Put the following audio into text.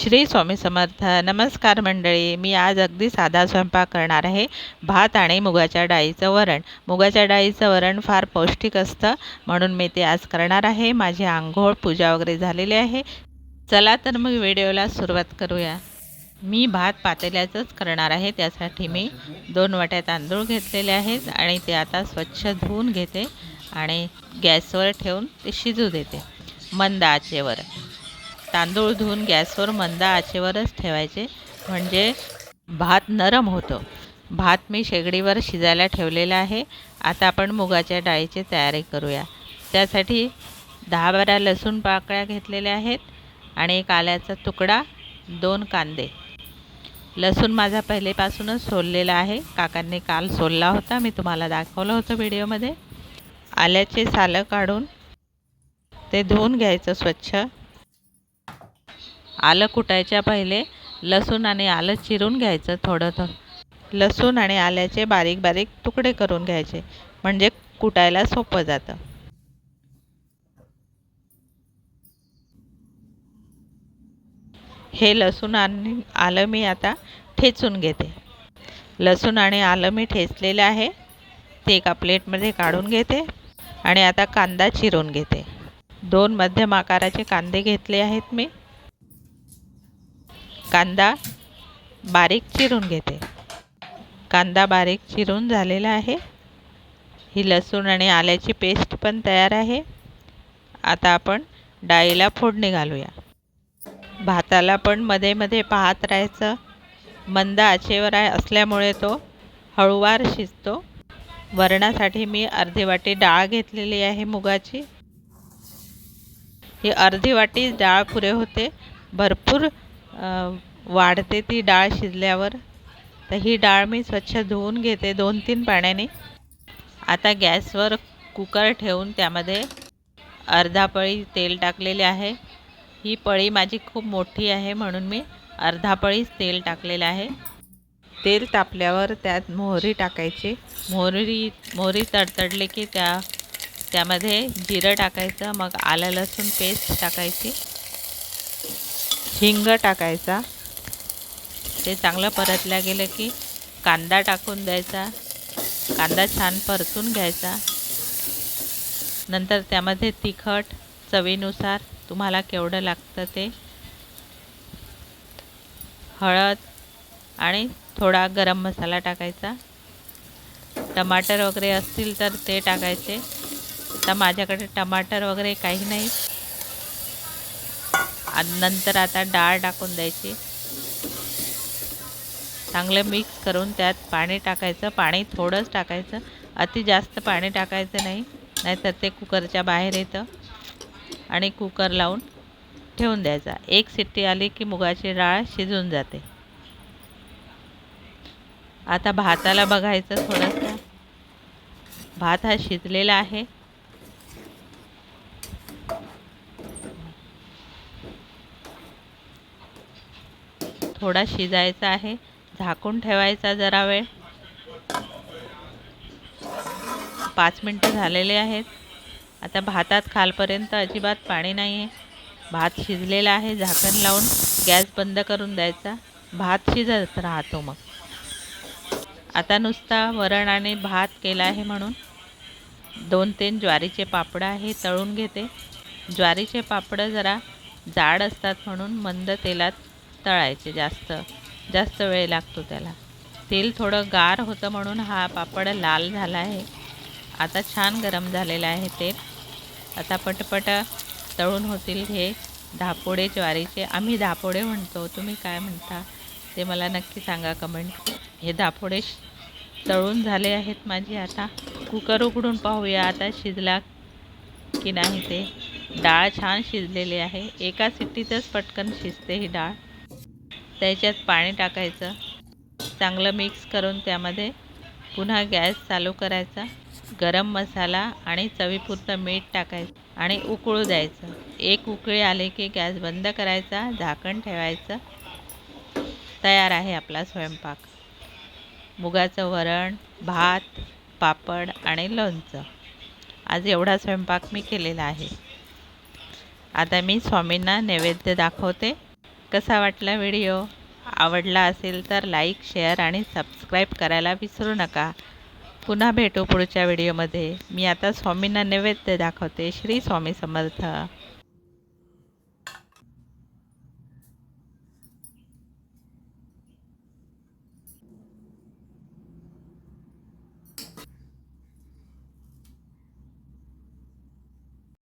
श्री स्वामी समर्थ. नमस्कार मंडळी मी आज अगदी साधा स्वयंपाक करणार आहे. भात आणि मुगाच्या डाळीचं वरण. मुगाच्या डाळीचं वरण फार पौष्टिक असतं म्हणून मी ते आज करणार आहे. माझी आंघोळ पूजा वगैरे झालेली आहे. चला तर मग व्हिडिओला सुरुवात करूया. मी भात पातेल्याचंच करणार आहे. त्यासाठी मी दोन वाट्या तांदूळ घेतलेले आहेत आणि ते आता स्वच्छ धुवून घेते आणि गॅसवर ठेवून ते शिजू देते. मंद आचेवर. तांदूळ धुवून गॅसवर मंद आचेवरच ठेवायचे. म्हणजे भात नरम होतो. भात मी शेगडीवर शिजायला ठेवलेला आहे. आता आपण मुगाच्या डाळीची तयारी करूया. त्यासाठी दहा बारा लसूण पाकळ्या घेतलेल्या आहेत आणि एक आल्याचा तुकडा दोन कांदे. लसूण माझा पहिलेपासूनच सोललेला आहे. काकांनी काल सोलला होता. मी तुम्हाला दाखवलं होतं व्हिडिओमध्ये. आल्याचे सालं काढून ते धुवून घ्यायचं स्वच्छ. आलं कुटायच्या पहिले लसूण आणि आलं चिरून घ्यायचं थोडं थोडं लसूण आणि आल्याचे बारीक बारीक तुकडे करून घ्यायचे म्हणजे कुटायला सोपं जातं. हे लसूण आणि आलं मी आता ठेचून घेते. लसूण आणि आलं मी ठेचलेलं आहे ते एका प्लेटमध्ये काढून घेते आणि आता कांदा चिरून घेते. दोन मध्यम आकाराचे कांदे घेतले आहेत मी. कांदा बारीक चिरून घेते. कांदा बारीक चिरून झालेला आहे. ही लसूण आणि आल्याची पेस्ट पण तयार आहे. आता आपण डाळीला फोडणी घालूया. भाताला पण मध्ये मध्ये पाहत राहायचं. मंद आचेवर आहे असल्यामुळे तो हळूवार शिजतो. वरणासाठी मी अर्धी वाटी डाळ घेतलेली आहे मुगाची. ही अर्धी वाटी डाळ पुरे होते. भरपूर वाढते ती डाळ शिजल्यावर. तर ही डाळ मी स्वच्छ धुवून घेते दोन तीन पाण्याने. आता गॅसवर कुकर ठेवून त्यामध्ये अर्धा पळी तेल टाकलेले आहे. ही पळी माझी खूप मोठी आहे म्हणून मी अर्धा पळीच तेल टाकलेलं आहे. तेल तापल्यावर त्यात मोहरी टाकायची. मोहरी मोहरी तडतडले की त्या त्यामध्ये जिरं टाकायचं मग आलं लसूण पेस्ट टाकायची. हिंग टाकायचा. ते चांगलं परतल्या गेलं की कांदा टाकून द्यायचा. कांदा छान परतून घ्यायचा. नंतर त्यामध्ये तिखट चवीनुसार तुम्हाला केवढं लागतं ते. हळद आणि थोडा गरम मसाला टाकायचा. टमाटर वगैरे असतील तर ते टाकायचे. तर माझ्याकडे टमाटर वगैरे काही नाही. नंतर आता डाळ टाकून द्यायची. चांगलं मिक्स करून त्यात पाणी टाकायचं. पाणी थोडंच टाकायचं. अति जास्त पाणी टाकायचं नाही. नाहीतर ते कुकरच्या बाहेर येतं. आणि कुकर लावून ठेवून द्यायचा. एक सिट्टी आली की मुगाची डाळ शिजून जाते. आता भाताला बघायचं थोडंसं. भात हा शिजलेला आहे. थोडा शिजायचा आहे. झाकून ठेवायचा जरा वेळ. पाच मिनटं झालेले आहेत. आता भातात खालपर्यंत अजिबात पाणी नाही आहे भात शिजलेला आहे. झाकण लावून गॅस बंद करून द्यायचा. भात शिजत राहतो मग. आता नुसता वरण आणि भात केला आहे म्हणून. दोन तीन ज्वारीचे पापडं आहे तळून घेते. ज्वारीचे पापडं जरा जाड असतात म्हणून मंद तेलात तळायचे जास्त जास्त वेळ लागतो त्याला. तेल थोडं गार होतं म्हणून हा पापड लाल झाला आहे. आता छान गरम झालेला आहे तेल. आता पटपट तळून होतील हे धापोडे ज्वारीचे. आम्ही धापोडे म्हणतो. तुम्ही काय म्हणता ते मला नक्की सांगा कमेंट हे धापोडे तळून झाले आहेत माझे आता. कुकर उघडून पाहूया आता शिजला की नाही ते. डाळ छान शिजलेली आहे. एका सिट्टीतच पटकन शिजते ही डाळ. त्याच्यात पाणी टाकायचं. चांगलं मिक्स करून त्यामध्ये पुन्हा गॅस चालू करायचा. गरम मसाला आणि चवीपुरतं मीठ टाकायचं आणि उकळू द्यायचं. एक उकळी आले की गॅस बंद करायचा झाकण ठेवायचं. तयार आहे आपला स्वयंपाक. मुगाचं वरण भात पापड आणि लोणचं. आज एवढा स्वयंपाक मी केलेला आहे. आता मी स्वामींना नैवेद्य दाखवते. कसा वाटला व्हिडिओ? आवडला असेल तर लाईक शेअर आणि सबस्क्राईब करायला विसरू नका. पुन्हा भेटू पुढच्या व्हिडिओमध्ये. मी आता स्वामींना नैवेद्य दाखवते. श्री स्वामी समर्थ.